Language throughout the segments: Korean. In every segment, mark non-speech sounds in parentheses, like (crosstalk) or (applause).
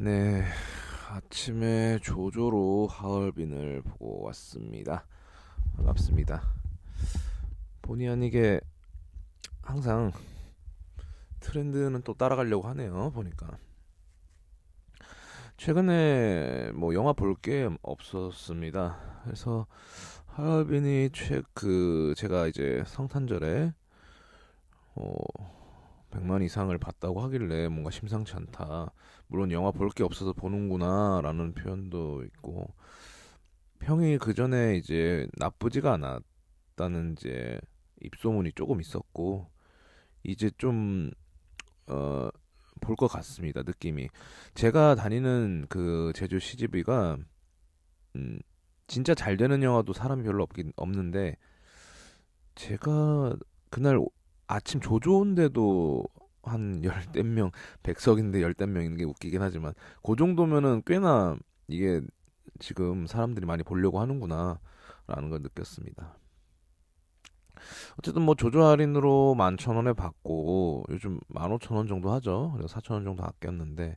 네, 아침에 조조로 하얼빈을 보고 왔습니다. 반갑습니다. 본의 아니게 항상 트렌드는 또 따라가려고 하네요. 보니까 최근에 뭐 영화 볼 게 없었습니다. 그래서 하얼빈이 최 그 제가 이제 성탄절에 어 100만 이상을 봤다고 하길래 뭔가 심상치 않다. 물론 영화 볼 게 없어서 보는구나라는 표현도 있고 평이 그 전에 이제 나쁘지가 않았다는 이제 입소문이 조금 있었고 이제 좀 어 볼 것 같습니다 느낌이 제가 다니는 그 제주 CGV가 음 진짜 잘 되는 영화도 사람이 별로 없긴 없는데 제가 그날 아침 조조인데도 한 열댓 명, 백석인데 열댓 명인 게 웃기긴 하지만 그 정도면은 꽤나 이게 지금 사람들이 많이 보려고 하는구나 라는 걸 느꼈습니다. 어쨌든 뭐 조조 할인으로 11,000원에 받고 요즘 15,000원 정도 하죠. 그래서 4,000원 정도 아꼈는데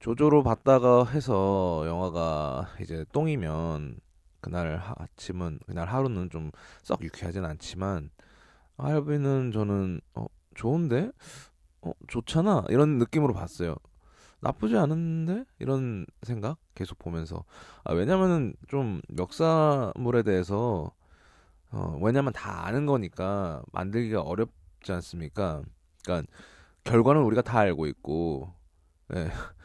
조조로 받다가 해서 영화가 이제 똥이면 그날 하- 아침은 그날 하루는 좀 썩 유쾌하진 않지만 할비는 저는 어 좋은데 어 좋잖아 이런 느낌으로 봤어요. 나쁘지 않은데 이런 생각 계속 보면서 아 왜냐면은 좀 역사물에 대해서 어 왜냐면 다 아는 거니까 만들기가 어렵지 않습니까? 그러니까 결과는 우리가 다 알고 있고 예. (laughs)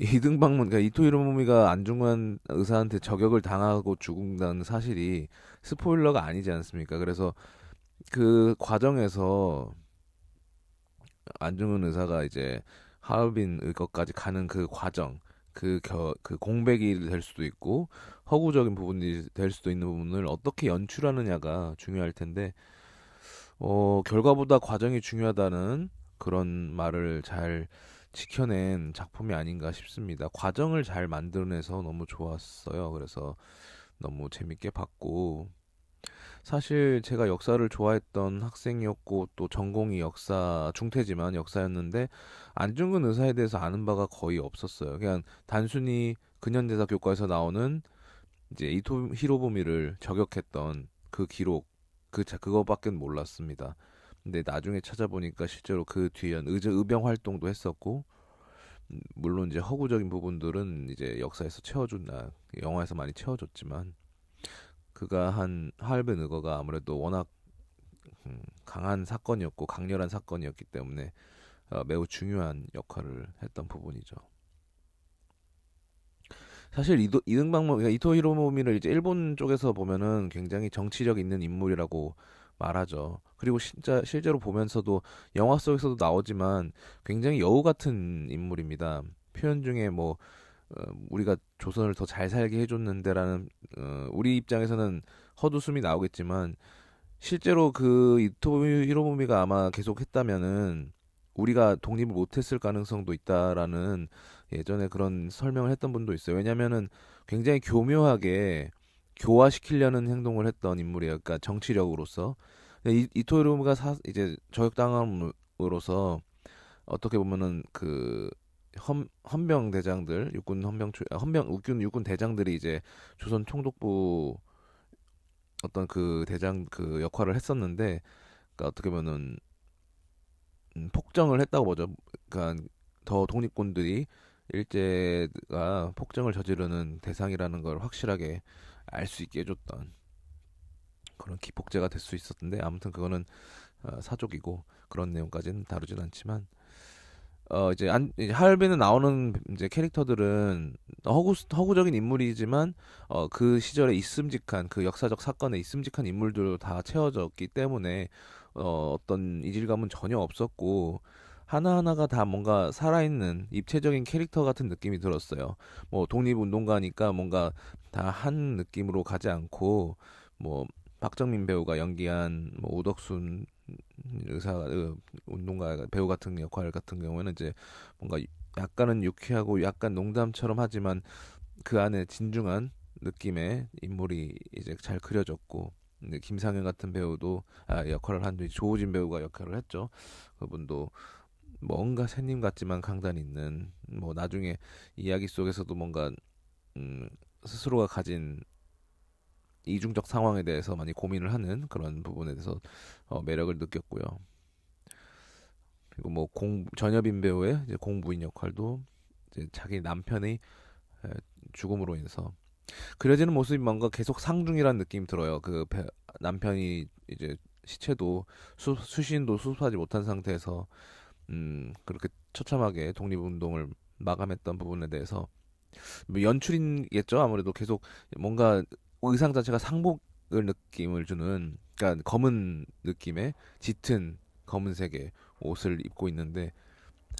이등 방문 그러니까 이토 히로부미가 안중근 의사한테 저격을 당하고 죽는다는 사실이 스포일러가 아니지 않습니까? 그래서 그 과정에서 안중근 의사가 이제 하얼빈 의거까지 가는 그 과정, 그, 겨, 그 공백이 될 수도 있고 허구적인 부분이 될 수도 있는 부분을 어떻게 연출하느냐가 중요할 텐데 어, 결과보다 과정이 중요하다는 그런 말을 잘 지켜낸 작품이 아닌가 싶습니다. 과정을 잘 만들어내서 너무 좋았어요. 그래서 너무 재밌게 봤고 사실 제가 역사를 좋아했던 학생이었고 또 전공이 역사 중퇴지만 역사였는데 안중근 의사에 대해서 아는 바가 거의 없었어요. 그냥 단순히 근현대사 교과에서 나오는 이제 이토 히로부미를 저격했던 그 기록 그자 그거밖에 몰랐습니다. 근데 나중에 찾아보니까 실제로 그 뒤에 의저 의병 활동도 했었고 음, 물론 이제 허구적인 부분들은 이제 역사에서 채워준다 영화에서 많이 채워줬지만 그가 한 하얼빈 의거가 아무래도 워낙 음, 강한 사건이었고 강렬한 사건이었기 때문에 어, 매우 중요한 역할을 했던 부분이죠. 사실 이도, 이등방모 그러니까 이토 히로부미를 이제 일본 쪽에서 보면은 굉장히 정치력 있는 인물이라고 말하죠. 그리고 진짜 실제로 보면서도 영화 속에서도 나오지만 굉장히 여우 같은 인물입니다. 표현 중에 뭐 어, 우리가 조선을 더 잘 살게 해줬는데라는 어, 우리 입장에서는 헛웃음이 나오겠지만 실제로 그 이토 히로부미가 아마 계속했다면은 우리가 독립을 못했을 가능성도 있다라는 예전에 그런 설명을 했던 분도 있어요. 왜냐면은 굉장히 교묘하게 교화시키려는 행동을 했던 인물이에요. 그러니까 정치력으로서 이, 이토 히로부미가 사, 이제 저격당함으로써 어떻게 보면은 그 헌, 헌병 대장들 육군 헌병 출- 아, 헌병 육군 육군 대장들이 이제 조선 총독부 어떤 그 대장 그 역할을 했었는데 그러니까 어떻게 보면은 음, 폭정을 했다고 보죠. 그러니까 더 독립군들이 일제가 폭정을 저지르는 대상이라는 걸 확실하게 알 수 있게 해줬던 그런 기폭제가 될 수 있었는데 아무튼 그거는 어, 사족이고 그런 내용까지는 다루진 않지만 어 이제 안 이제 하얼빈에 나오는 이제 캐릭터들은 허구 허구적인 인물이지만 어 그 시절에 있음직한 그 역사적 사건에 있음직한 인물들로 다 채워졌기 때문에 어 어떤 이질감은 전혀 없었고 하나하나가 다 뭔가 살아있는 입체적인 캐릭터 같은 느낌이 들었어요. 뭐 독립운동가니까 뭔가 다 한 느낌으로 가지 않고 뭐 박정민 배우가 연기한 뭐 오덕순 의사 어, 운동가 배우 같은 역할 같은 경우에는 이제 뭔가 약간은 유쾌하고 약간 농담처럼 하지만 그 안에 진중한 느낌의 인물이 이제 잘 그려졌고 김상현 같은 배우도 아, 역할을 한 뒤 조우진 배우가 역할을 했죠. 그분도 뭔가 새님 같지만 강단 있는 뭐 나중에 이야기 속에서도 뭔가 음, 스스로가 가진 이중적 상황에 대해서 많이 고민을 하는 그런 부분에 대해서 어, 매력을 느꼈고요. 그리고 뭐 공 전여빈 배우의 이제 공부인 역할도 이제 자기 남편의 에, 죽음으로 인해서 그려지는 모습이 뭔가 계속 상중이란 느낌이 들어요. 그 배, 남편이 이제 시체도 수, 수신도 수습하지 못한 상태에서 음 그렇게 처참하게 독립운동을 마감했던 부분에 대해서 뭐 연출이겠죠. 아무래도 계속 뭔가 의상 자체가 상복을 느낌을 주는 그러니까 검은 느낌의 짙은 검은색의 옷을 입고 있는데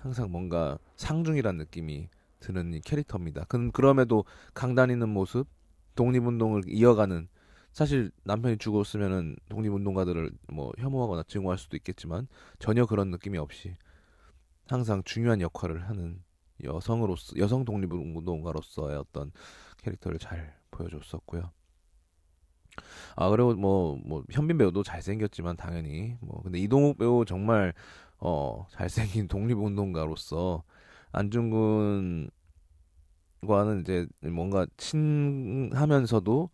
항상 뭔가 상중이란 느낌이 드는 이 캐릭터입니다. 그, 그럼에도 강단 있는 모습, 독립운동을 이어가는 사실 남편이 죽었으면은 독립운동가들을 뭐 혐오하거나 증오할 수도 있겠지만 전혀 그런 느낌이 없이 항상 중요한 역할을 하는 여성으로서 여성 독립운동가로서의 어떤 캐릭터를 잘 보여줬었고요. 아 그리고 뭐뭐 현빈 배우도 잘생겼지만 당연히. 뭐 근데 이동욱 배우 정말 어 잘생긴 (laughs) 독립운동가로서 안중근과는 이제 뭔가 친하면서도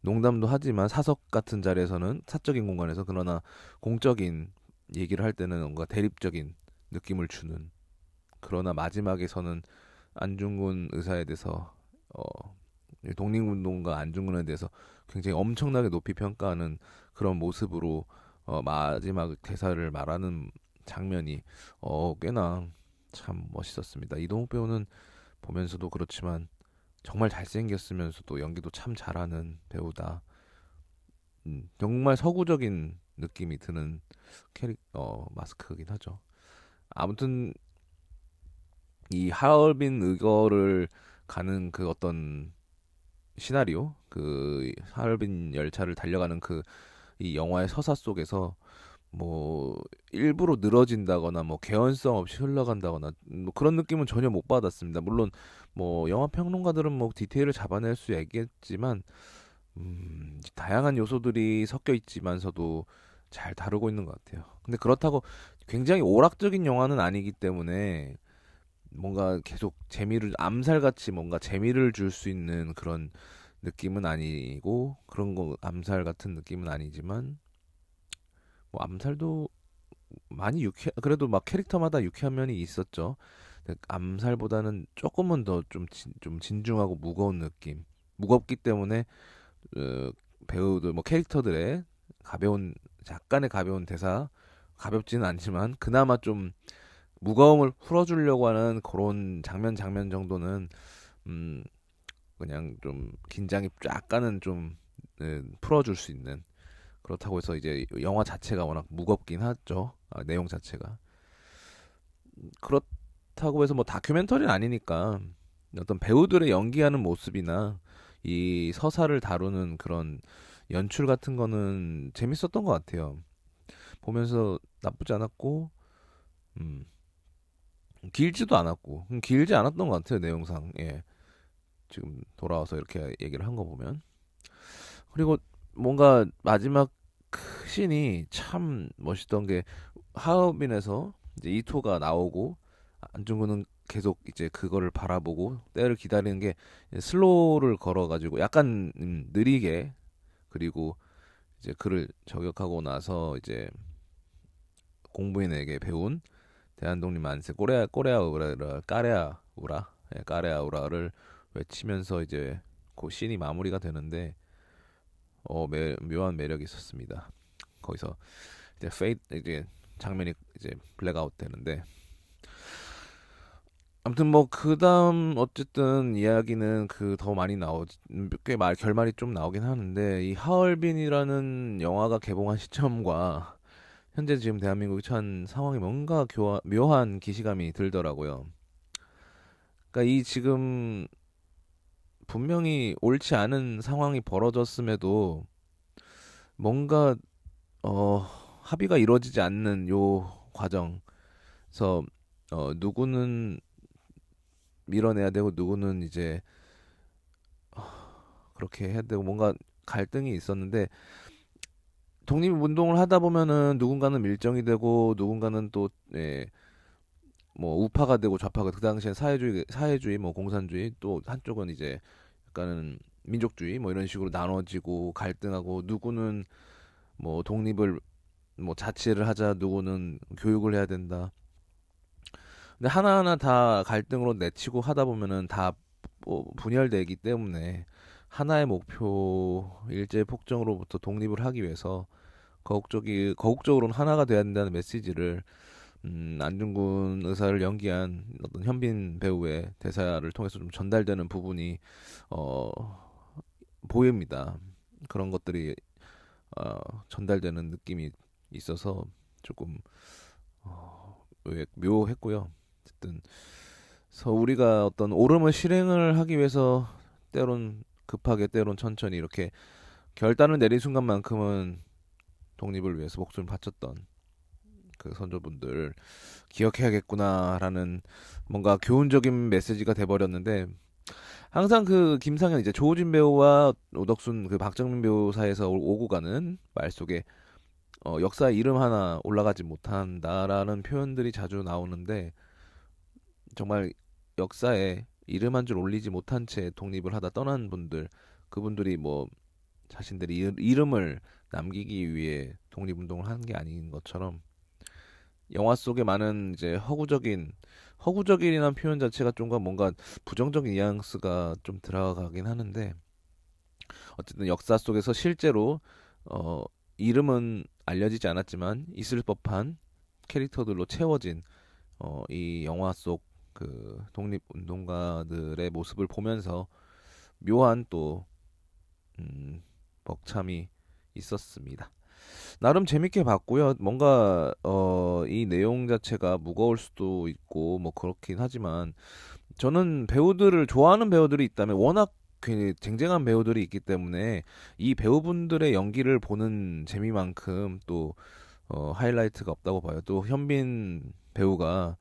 농담도 하지만 사석 같은 자리에서는 사적인 공간에서 그러나 공적인 얘기를 할 때는 뭔가 대립적인 느낌을 주는. 그러나 마지막에서는 안중근 의사에 대해서 어 독립운동가 안중근에 대해서 굉장히 엄청나게 높이 평가하는 그런 모습으로 어 마지막 대사를 말하는 장면이 어 꽤나 참 멋있었습니다. 이동욱 배우는 보면서도 그렇지만 정말 잘생겼으면서도 연기도 참 잘하는 배우다. 음, 정말 서구적인 느낌이 드는 캐릭 어 마스크긴 하죠. 아무튼 이 하얼빈 의거를 가는 그 어떤 시나리오, 그 하얼빈 열차를 달려가는 그 이 영화의 서사 속에서 뭐 일부러 늘어진다거나 뭐 개연성 없이 흘러간다거나 뭐 그런 느낌은 전혀 못 받았습니다. 물론 뭐 영화 평론가들은 뭐 디테일을 잡아낼 수 있겠지만 음, 다양한 요소들이 섞여 있지만서도 잘 다루고 있는 것 같아요. 근데 그렇다고 굉장히 오락적인 영화는 아니기 때문에 뭔가 계속 재미를 암살같이 뭔가 재미를 줄 수 있는 그런 느낌은 아니고 그런 거 암살 같은 느낌은 아니지만 뭐 암살도 많이 유쾌 그래도 막 캐릭터마다 유쾌한 면이 있었죠. 암살보다는 조금은 더좀 좀 진중하고 무거운 느낌. 무겁기 때문에 어, 배우들 뭐 캐릭터들의 가벼운 약간의 가벼운 대사 가볍지는 않지만 그나마 좀 무거움을 풀어주려고 하는 그런 장면 장면 정도는 음 그냥 좀 긴장이 약간은 좀 네, 풀어줄 수 있는. 그렇다고 해서 이제 영화 자체가 워낙 무겁긴 하죠. 아, 내용 자체가. 그렇다고 해서 뭐 다큐멘터리는 아니니까 어떤 배우들의 연기하는 모습이나 이 서사를 다루는 그런 연출 같은 거는 재밌었던 것 같아요. 보면서 나쁘지 않았고, 음, 길지도 않았고, 음, 길지 않았던 것 같아요, 내용상. 예. 지금 돌아와서 이렇게 얘기를 한 거 보면. 그리고 뭔가 마지막 그 씬이 참 멋있던 게 하얼빈에서 이제 이토가 나오고 안중근은 계속 이제 그거를 바라보고 때를 기다리는 게 슬로우를 걸어가지고 약간 음, 느리게 그리고 이제 그를 저격하고 나서 이제 공부인에게 배운 대한독립 만세 꼬레아 꼬레아 우라 까레아 우라 예, 까레아 우라를 외치면서 이제 그 씬이 마무리가 되는데 어 매, 묘한 매력이 있었습니다. 거기서 이제 페이트 이제 장면이 이제 블랙아웃 되는데 아무튼 뭐 그다음 어쨌든 이야기는 그 더 많이 나오 꽤 말 결말이 좀 나오긴 하는데 이 하얼빈이라는 영화가 개봉한 시점과 현재 지금 대한민국이 처한 상황이 뭔가 교화, 묘한 기시감이 들더라고요. 그러니까 이 지금 분명히 옳지 않은 상황이 벌어졌음에도 뭔가 어 합의가 이루어지지 않는 요 과정에서 어 누구는 밀어내야 되고 누구는 이제 그렇게 해야 되고 뭔가 갈등이 있었는데 독립운동을 하다 보면은 누군가는 밀정이 되고 누군가는 또 예, 뭐 우파가 되고 좌파가 그 당시엔 사회주의 사회주의 뭐 공산주의 또 한쪽은 이제 약간은 민족주의 뭐 이런 식으로 나눠지고 갈등하고 누구는 뭐 독립을 뭐 자치를 하자 누구는 교육을 해야 된다. 근데 하나하나 다 갈등으로 내치고 하다 보면은 다 뭐 분열되기 때문에 하나의 목표 일제 폭정으로부터 독립을 하기 위해서 거국적이 거국적으로는 하나가 돼야 된다는 메시지를 음, 안중근 의사를 연기한 어떤 현빈 배우의 대사를 통해서 좀 전달되는 부분이 어, 보입니다. 그런 것들이 어, 전달되는 느낌이 있어서 조금 어, 왜- 묘했고요. 어쨌든 그래서 우리가 어떤 옳음을 실행을 하기 위해서 때론 급하게 때론 천천히 이렇게 결단을 내린 순간만큼은 독립을 위해서 목숨을 바쳤던 그 선조분들 기억해야겠구나라는 뭔가 교훈적인 메시지가 돼버렸는데 항상 그 김상현 이제 조우진 배우와 오덕순 그 박정민 배우 사이에서 오- 오고 가는 말 속에 어, 역사의 이름 하나 올라가지 못한다라는 표현들이 자주 나오는데 정말 역사에 이름 한 줄 올리지 못한 채 독립을 하다 떠난 분들 그분들이 뭐 자신들이 이- 이름을 남기기 위해 독립운동을 하는 게 아닌 것처럼 영화 속에 많은 이제 허구적인 허구적인이라는 표현 자체가 좀과 뭔가 부정적인 뉘앙스가 좀 들어가긴 하는데 어쨌든 역사 속에서 실제로 어 이름은 알려지지 않았지만 있을 법한 캐릭터들로 채워진 어 이 영화 속 그 독립 운동가들의 모습을 보면서 묘한 또 음, 벅참이 있었습니다. 나름 재밌게 봤고요. 뭔가 어, 이 내용 자체가 무거울 수도 있고 뭐 그렇긴 하지만 저는 배우들을 좋아하는 배우들이 있다면 워낙 그 쟁쟁한 배우들이 있기 때문에 이 배우분들의 연기를 보는 재미만큼 또 어, 하이라이트가 없다고 봐요. 또 현빈 배우가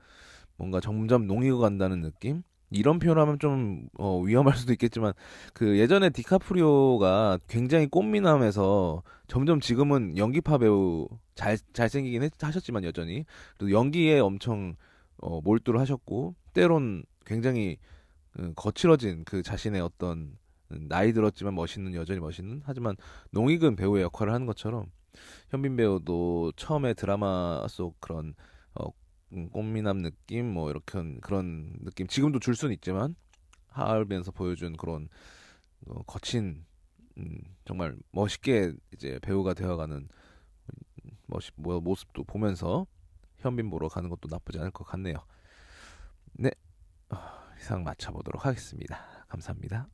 뭔가 점점 농익어 간다는 느낌? 이런 표현하면 좀 어, 위험할 수도 있겠지만 그 예전에 디카프리오가 굉장히 꽃미남에서 점점 지금은 연기파 배우 잘 잘생기긴 했, 하셨지만 여전히. 또 연기에 엄청 어, 몰두를 하셨고 때론 굉장히 음, 거칠어진 그 자신의 어떤 음, 나이 들었지만 멋있는 여전히 멋있는 하지만 농익은 배우의 역할을 하는 것처럼 현빈 배우도 처음에 드라마 속 그런 어, 음, 꽃미남 느낌 뭐 이렇게 그런 느낌 지금도 줄 수는 있지만 하얼빈에서 보여준 그런 어, 거친 음, 정말 멋있게 이제 배우가 되어가는 멋있 뭐, 모습도 보면서 현빈 보러 가는 것도 나쁘지 않을 것 같네요. 네, 어, 이상 마쳐보도록 하겠습니다. 감사합니다.